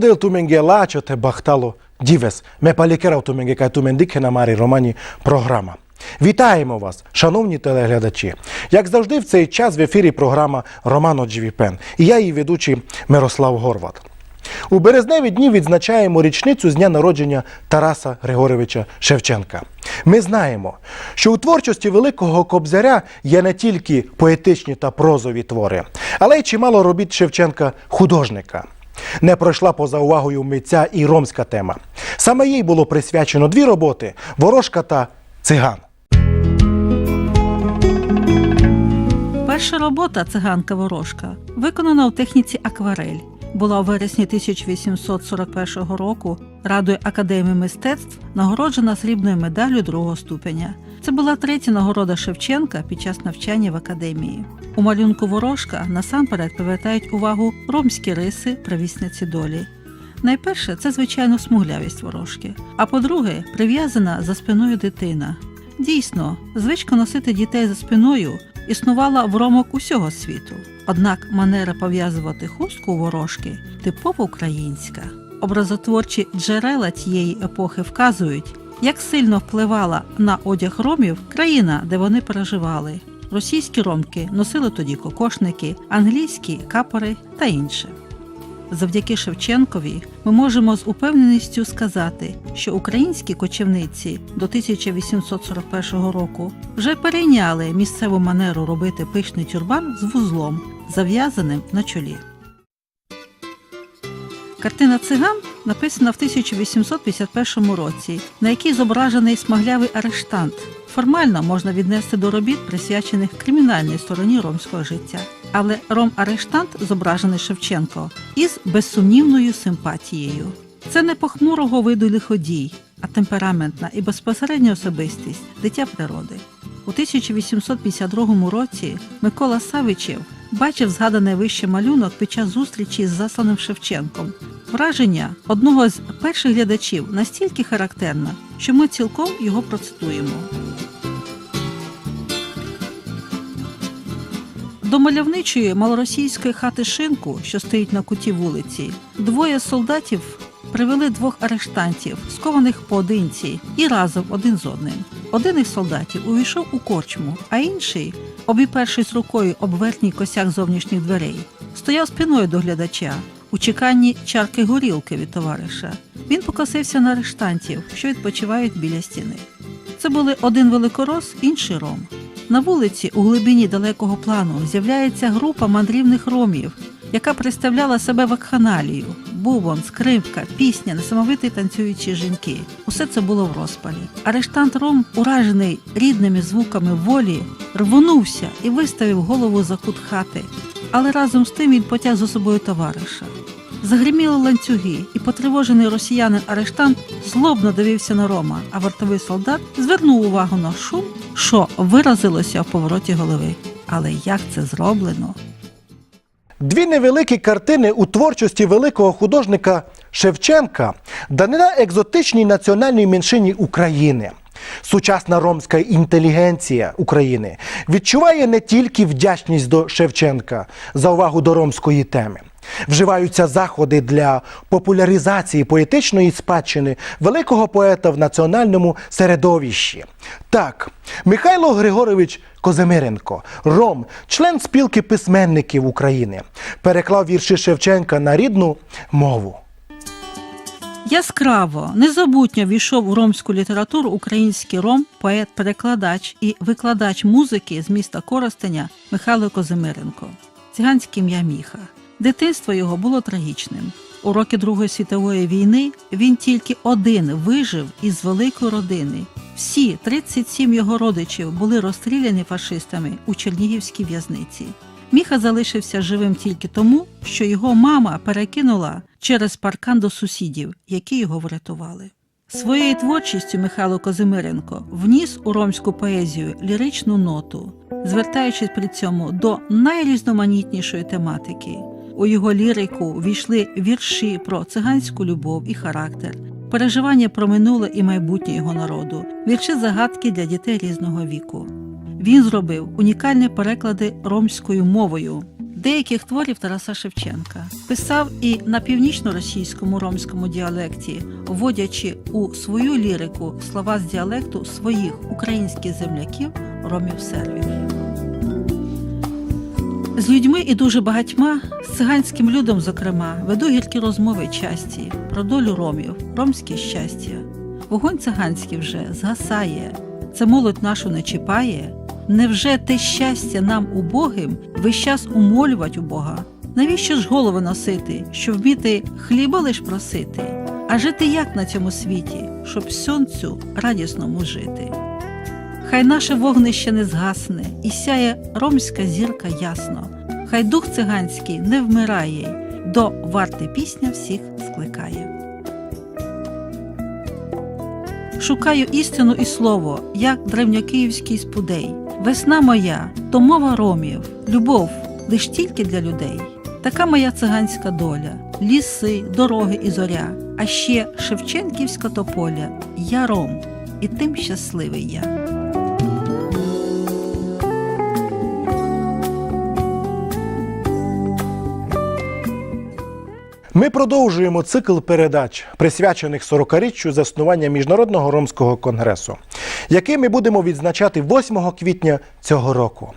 Дело del туменге лачо те бахтало дівес. Ме палікерав туменге кай тумендике на марі романі. Вітаємо вас, шановні телеглядачі. Як завжди, в цей час в ефірі програма Романо Дживіпен. І я її ведучий Мирослав Горват. У березневі дні відзначаємо річницю з дня народження Тараса Григоровича Шевченка. Ми знаємо, що у творчості Великого Кобзаря є не тільки поетичні та прозові твори, але й чимало робіт Шевченка художника. Не пройшла поза увагою митця і ромська тема. Саме їй було присвячено дві роботи Ворожка та Циган. Перша робота циганка ворожка виконана у техніці акварель. Була у вересні 1841 року Радою Академії мистецтв нагороджена срібною медаллю другого ступеня. Це була третя нагорода Шевченка під час навчання в академії. У малюнку ворожка насамперед привертають увагу ромські риси провісниці долі. Найперше це звичайно смуглявість ворожки. А по-друге, прив'язана за спиною дитина. Дійсно, звичка носити дітей за спиною існувала в ромок усього світу. Однак манера пов'язувати хустку ворожки типово українська. Образотворчі джерела тієї епохи вказують, як сильно впливала на одяг ромів країна, де вони переживали. Російські ромки носили тоді кокошники, англійські капори та інше. Завдяки Шевченкові ми можемо з упевненістю сказати, що українські кочівниці до 1841 року вже перейняли місцеву манеру робити пишний тюрбан з вузлом, зав'язаним на чолі. Картина циган написана в 1851 році, на якій зображений смаглявий арештант. Формально можна віднести до робіт, присвячених кримінальній стороні ромського життя. Але ром-арештант зображений Шевченко із безсумнівною симпатією. Це не похмурого виду лиходій, а темпераментна і безпосередня особистість дитя природи. У 1852 році Микола Савичев бачив згаданий вище малюнок під час зустрічі з засланим Шевченком. Враження одного з перших глядачів настільки характерне, що ми цілком його процитуємо. До мальовничої малоросійської хати шинку, що стоїть на куті вулиці, двоє солдатів привели двох арештантів, скованих поодинці, і разом один з одним. Один із солдатів увійшов у корчму, а інший, обіпершись рукою об верхній косяк зовнішніх дверей, стояв спиною до глядача у чеканні чарки горілки від товариша. Він покосився на арештантів, що відпочивають біля стіни. Це були один великорос, інший ром. На вулиці, у глибині далекого плану, з'являється група мандрівних ромів, яка представляла себе вакханалію, бубон, скрипка, пісня, несамовиті танцюючі жінки. Усе це було в розпалі. Арештант Ром, уражений рідними звуками волі, рвонувся і виставив голову за кут хати. Але разом з тим він потяг за собою товариша. Загриміли ланцюги, і потривожений росіянин арештант злобно дивився на Рома, а вартовий солдат звернув увагу на шум, що виразилося в повороті голови. Але як це зроблено? Дві невеликі картини у творчості великого художника Шевченка данина екзотичній національній меншині України. Сучасна ромська інтелігенція України відчуває не тільки вдячність до Шевченка за увагу до ромської теми. Вживаються заходи для популяризації поетичної спадщини великого поета в національному середовищі. Так, Михайло Григорович Козимиренко, Ром, член спілки письменників України, переклав вірші Шевченка на рідну мову. Яскраво, незабутньо війшов у ромську літературу український ром, поет, перекладач і викладач музики з міста Коростеня Михайло Козимиренко. Циганське ім'я Міха. Дитинство його було трагічним. У роки Другої світової війни він тільки один вижив із великої родини. Всі 37 його родичів були розстріляні фашистами у Чернігівській в'язниці. Міха залишився живим тільки тому, що його мама перекинула через паркан до сусідів, які його врятували. Своєю творчістю Михайло Козимиренко вніс у ромську поезію ліричну ноту, звертаючись при цьому до найрізноманітнішої тематики. У його лірику війшли вірші про циганську любов і характер, переживання про минуле і майбутнє його народу, вірші загадки для дітей різного віку. Він зробив унікальні переклади ромською мовою деяких творів Тараса Шевченка. Писав і на північно-російському ромському діалекті, вводячи у свою лірику слова з діалекту своїх українських земляків ромів-сербів. З людьми і дуже багатьма, з циганським людом, зокрема, веду гіркі розмови часті про долю ромів, ромське щастя. Вогонь циганський вже згасає, це молодь нашу не чіпає. Невже те щастя нам убогим весь час умолювать у Бога? Навіщо ж голови носити, щоб вміти хліба лиш просити? А жити як на цьому світі, щоб сонцю радісному жити? Хай наше вогнище не згасне, і сяє ромська зірка ясно. Хай дух циганський не вмирає, до варти пісня всіх скликає. Шукаю істину і слово, як древньокиївський спудей. Весна моя то мова ромів, любов лиш тільки для людей. Така моя циганська доля, ліси, дороги і зоря, а ще Шевченківська тополя. Я ром, і тим щасливий я. Ми продовжуємо цикл передач, присвячених 40-річчю заснування Міжнародного ромського конгресу, який ми будемо відзначати 8 квітня цього року.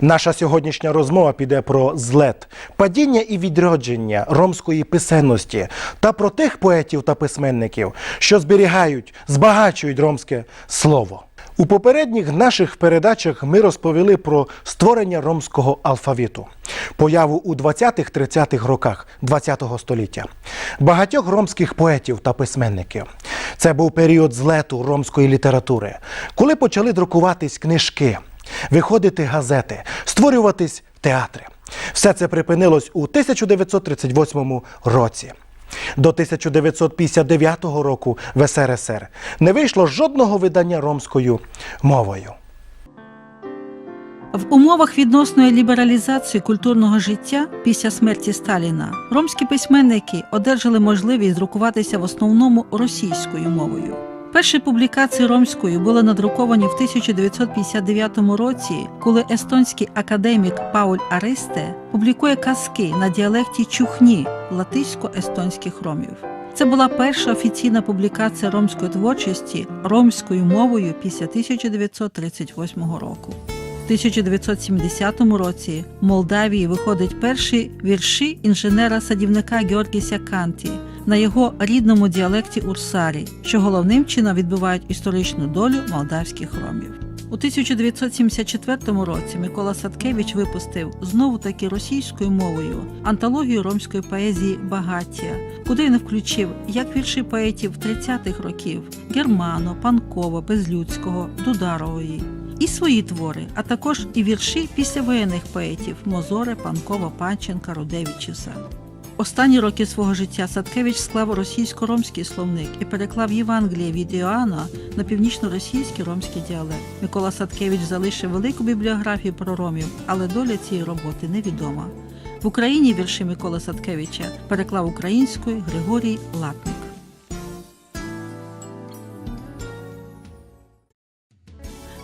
Наша сьогоднішня розмова піде про злет, падіння і відродження ромської писемності та про тих поетів та письменників, що зберігають, збагачують ромське слово. У попередніх наших передачах ми розповіли про створення ромського алфавіту, появу у 20-30-х роках ХХ століття, багатьох ромських поетів та письменників. Це був період злету ромської літератури, коли почали друкуватись книжки, виходити газети, створюватись театри. Все це припинилось у 1938 році. До 1959 року в СРСР не вийшло жодного видання ромською мовою. В умовах відносної лібералізації культурного життя після смерті Сталіна ромські письменники одержали можливість друкуватися в основному російською мовою. Перші публікації ромською були надруковані в 1959 році, коли естонський академік Пауль Аристе публікує казки на діалекті чухні латисько-естонських ромів. Це була перша офіційна публікація ромської творчості ромською мовою після 1938 року. В 1970 році в Молдавії виходить перші вірші інженера-садівника Георгіся Канті на його рідному діалекті Урсарі, що головним чином відбивають історичну долю молдавських ромів. У 1974 році Микола Садкевич випустив знову таки російською мовою антологію ромської поезії Багаття, куди він включив як вірші поетів 30-х років Германо, Панкова, Безлюдського, Дударової, і свої твори, а також і вірші післявоєнних поетів Мозоре, Панкова, Панченка, Рудевичуса. Останні роки свого життя Садкевич склав російсько-ромський словник і переклав Євангеліє від Іоанна на північно-російський ромський діалект. Микола Садкевич залишив велику бібліографію про ромів, але доля цієї роботи невідома. В Україні вірші Миколи Садкевича переклав українською Григорій Латник.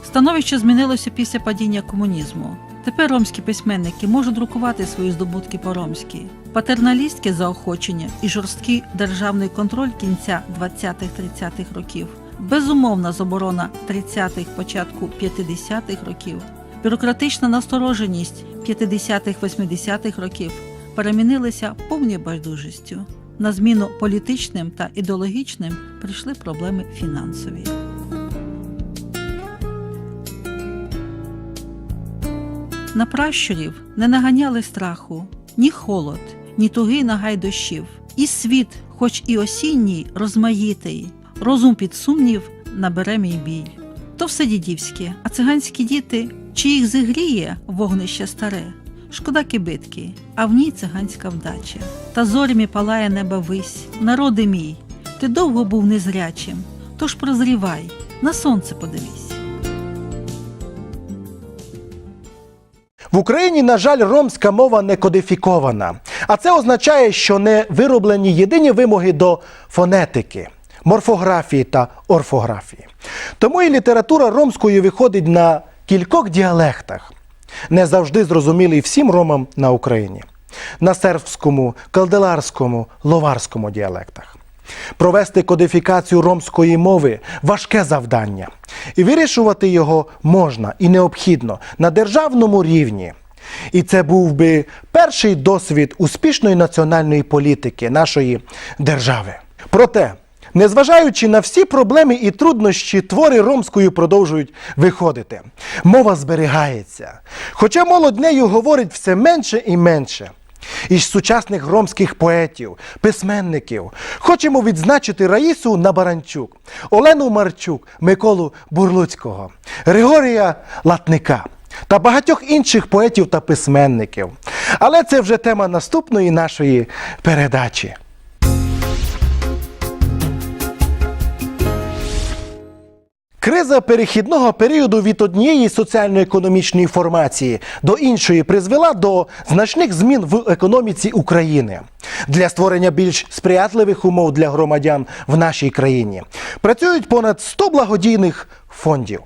Становище змінилося після падіння комунізму. Тепер ромські письменники можуть друкувати свої здобутки по-ромськи. Патерналістське заохочення і жорсткий державний контроль кінця 20-30-х років, безумовна заборона 30-х, початку 50-х років, бюрократична настороженість 50-х-80-х років перемінилися повною байдужістю. На зміну політичним та ідеологічним прийшли проблеми фінансові. На пращурів не наганяли страху, ні холод, ні тугий нагай дощів, і світ, хоч і осінній, розмаїтий, розум під сумнів набере мій біль. То все дідівське, а циганські діти, чи їх зігріє вогнище старе, шкода кибитки, а в ній циганська вдача. Та зорями палає неба вись, народи мій, ти довго був незрячим, тож прозрівай, на сонце подивись. В Україні, на жаль, ромська мова не кодифікована. А це означає, що не вироблені єдині вимоги до фонетики, морфографії та орфографії. Тому і література ромською виходить на кількох діалектах. не завжди зрозумілий всім ромам на Україні, на сербському, калделарському, ловарському діалектах. Провести кодифікацію ромської мови важке завдання, і вирішувати його можна і необхідно на державному рівні. І це був би перший досвід успішної національної політики нашої держави. Проте, незважаючи на всі проблеми і труднощі, твори ромською продовжують виходити. Мова зберігається. Хоча молодь нею говорить все менше і менше. Із сучасних громських поетів, письменників хочемо відзначити Раїсу Набаранчук, Олену Марчук, Миколу Бурлуцького, Григорія Латника та багатьох інших поетів та письменників. Але це вже тема наступної нашої передачі. Криза перехідного періоду від однієї соціально-економічної формації до іншої призвела до значних змін в економіці України для створення більш сприятливих умов для громадян в нашій країні. Працюють понад 100 благодійних фондів,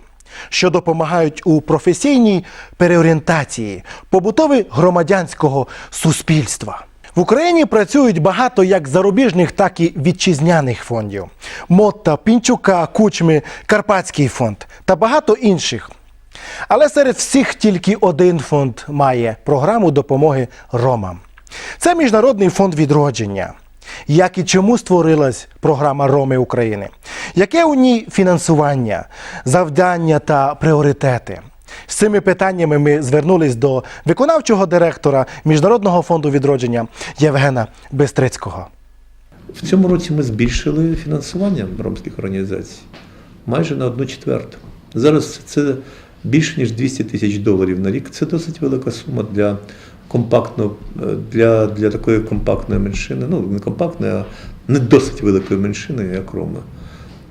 що допомагають у професійній переорієнтації побутови громадянського суспільства. В Україні працюють багато як зарубіжних, так і вітчизняних фондів: Мотта, Пінчука, Кучми, Карпатський фонд та багато інших. Але серед всіх тільки один фонд має програму допомоги ромам. Це Міжнародний фонд відродження. Як і чому створилась програма Роми України? Яке у ній фінансування, завдання та пріоритети? З цими питаннями ми звернулись до виконавчого директора Міжнародного фонду відродження Євгена Бестрицького. В цьому році ми збільшили фінансування ромських організацій майже на одну четверту. Зараз це більше ніж 200 тисяч доларів на рік. Це досить велика сума для компактного для, для такої компактної меншини. Ну, не компактної, а не досить великої меншини, як Рома.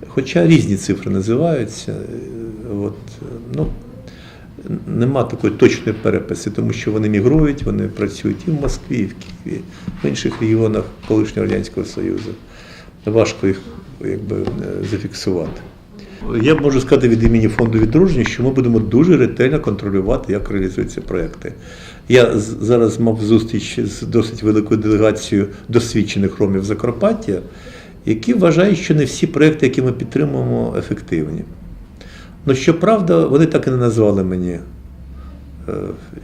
Хоча різні цифри називаються. е, От, е, ну, Нема такої точної переписи, тому що вони мігрують, вони працюють і в Москві, і в Києві, в інших регіонах колишнього Радянського Союзу. Важко їх якби, е, зафіксувати. Я можу сказати від імені фонду відродження, що ми будемо дуже ретельно контролювати, як реалізуються проекти. Я зараз мав зустріч з досить великою делегацією досвідчених ромів Закарпаття, які вважають, що не всі проекти, які ми підтримуємо, ефективні. Ну, щоправда, вони так і не назвали мені е,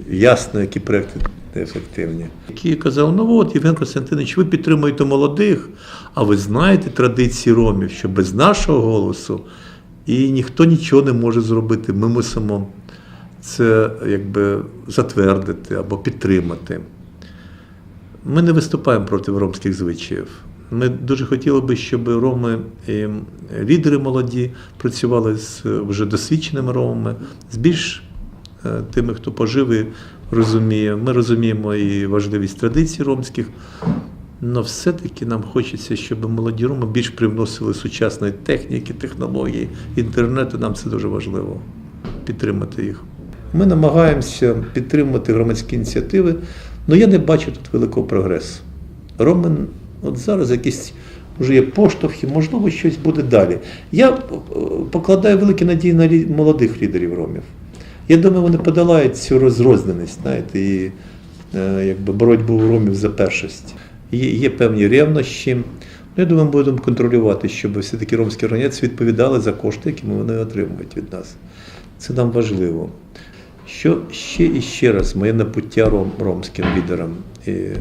ясно, які проекти неефективні. Які казав, ну от, Євген Костянтинович, ви підтримуєте молодих, а ви знаєте традиції ромів, що без нашого голосу і ніхто нічого не може зробити. Ми мусимо це якби затвердити або підтримати. Ми не виступаємо проти ромських звичаїв. Ми дуже хотіли би, щоб роми і лідери молоді працювали з вже досвідченими ромами, з більш е, тими, хто пожив розуміє. Ми розуміємо і важливість традицій ромських, але все-таки нам хочеться, щоб молоді роми більш привносили сучасної техніки, технології, інтернету. Нам це дуже важливо підтримати їх. Ми намагаємося підтримувати громадські ініціативи, але я не бачу тут великого прогресу. Роми, от зараз якісь вже є поштовхи, можливо, щось буде далі. Я е, покладаю великі надії на молодих лідерів ромів. Я думаю, вони подолають цю розрозненість, знаєте, і е, якби боротьбу ромів за першість. Є, є певні ревнощі. Ну, я думаю, ми будемо контролювати, щоб все-таки ромські організації відповідали за кошти, які вони отримують від нас. Це нам важливо. Що ще і ще раз моє напуття ром, ромським лідерам і е,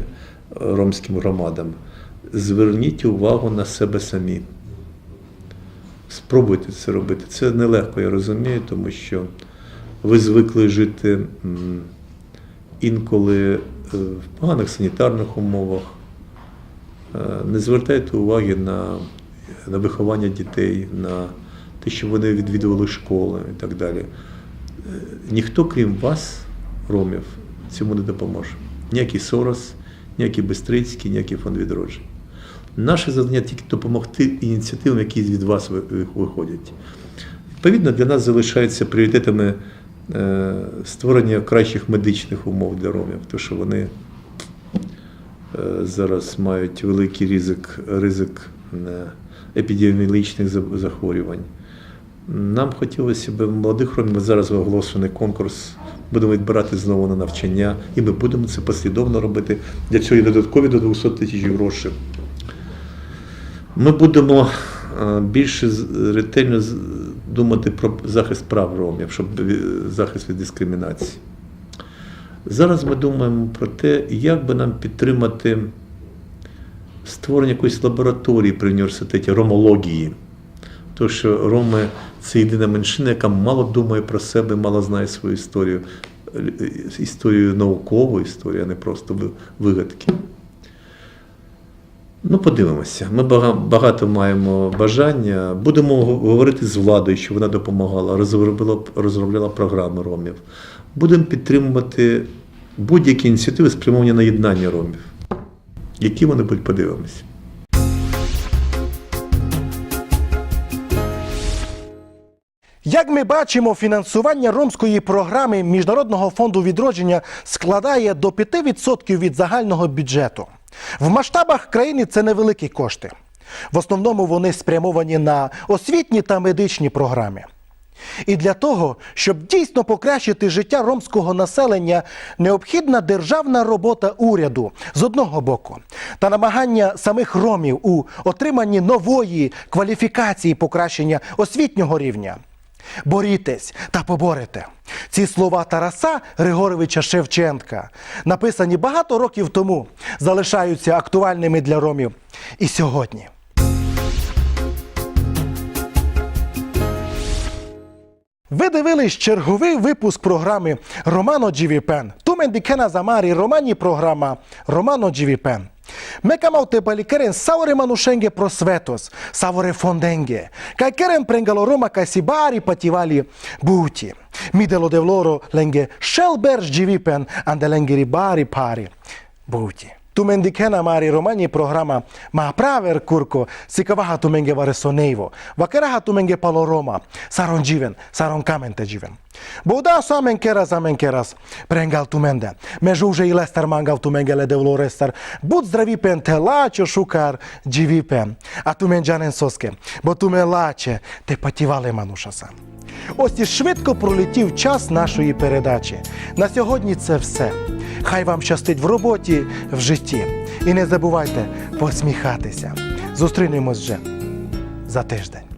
ромським громадам. Зверніть увагу на себе самі. Спробуйте це робити. Це нелегко, я розумію, тому що ви звикли жити інколи е, в поганих санітарних умовах. Е, Не звертайте уваги на, на виховання дітей, на те, що вони відвідували школи і так далі. Е, Ніхто, крім вас, ромів, цьому не допоможе. Ніякий Сорос, ніякий Бестрицький, ніякий фонд відродження. Наше завдання тільки допомогти ініціативам, які від вас ви- ви- виходять. Відповідно, для нас залишаються пріоритетами е, створення кращих медичних умов для ромів, тому що вони е, зараз мають великий ризик, ризик е, епідеміологічних захворювань. Нам хотілося б молодих ромів, ми зараз оголошений конкурс будемо відбирати знову на навчання, і ми будемо це послідовно робити. Для цього є додаткові до 200 тисяч грошей. Ми будемо е, більше ретельно думати про захист прав ромів, щоб захист від дискримінації. Зараз ми думаємо про те, як би нам підтримати створення якоїсь лабораторії при університеті ромології. Тому що роми це єдина меншина, яка мало думає про себе, мало знає свою історію, е, історію наукову історію, а не просто вигадки. Ну, подивимося. Ми багато маємо бажання. Будемо говорити з владою, що вона допомагала, розробила, розробляла програми ромів. Будемо підтримувати будь-які ініціативи спрямовані на єднання ромів. Які вони будуть, подивимося. Як ми бачимо, фінансування ромської програми Міжнародного фонду відродження складає до 5% від загального бюджету. В масштабах країни це невеликі кошти. В основному вони спрямовані на освітні та медичні програми. І для того, щоб дійсно покращити життя ромського населення, необхідна державна робота уряду з одного боку та намагання самих ромів у отриманні нової кваліфікації покращення освітнього рівня. Борітесь та поборете. Ці слова Тараса Григоровича Шевченка, написані багато років тому, залишаються актуальними для ромів і сьогодні. Ви дивились черговий випуск програми Романо Джівіпен. Тумен дікена замарі романі програма Романо. Мека мавте балікерен саворе манушенге просветос, саворе фонденге. Кай керен пренгало рома кай сібарі патівалі буті. Мідело девлоро ленге шелберж джівіпен, анде ленге рібарі парі буті. tumendikhena mari romanyi programa mapraver kurko sikavaha tumenge varesoneivo vakeraha tumenge paloroma saron jiven saron kamente jiven Bouda samen keras amen keras prengal tumende. Mežuže i lester mangal tumengele devlo rester bud zdravi pen te lačo šukar dživi pen a tumen džanen soske bo tumen lače te pativale manuša sam Ось і швидко пролетів час нашої передачі. На сьогодні це все. Хай вам щастить в роботі, в житті. І не забувайте посміхатися. Зустрінемось вже за тиждень.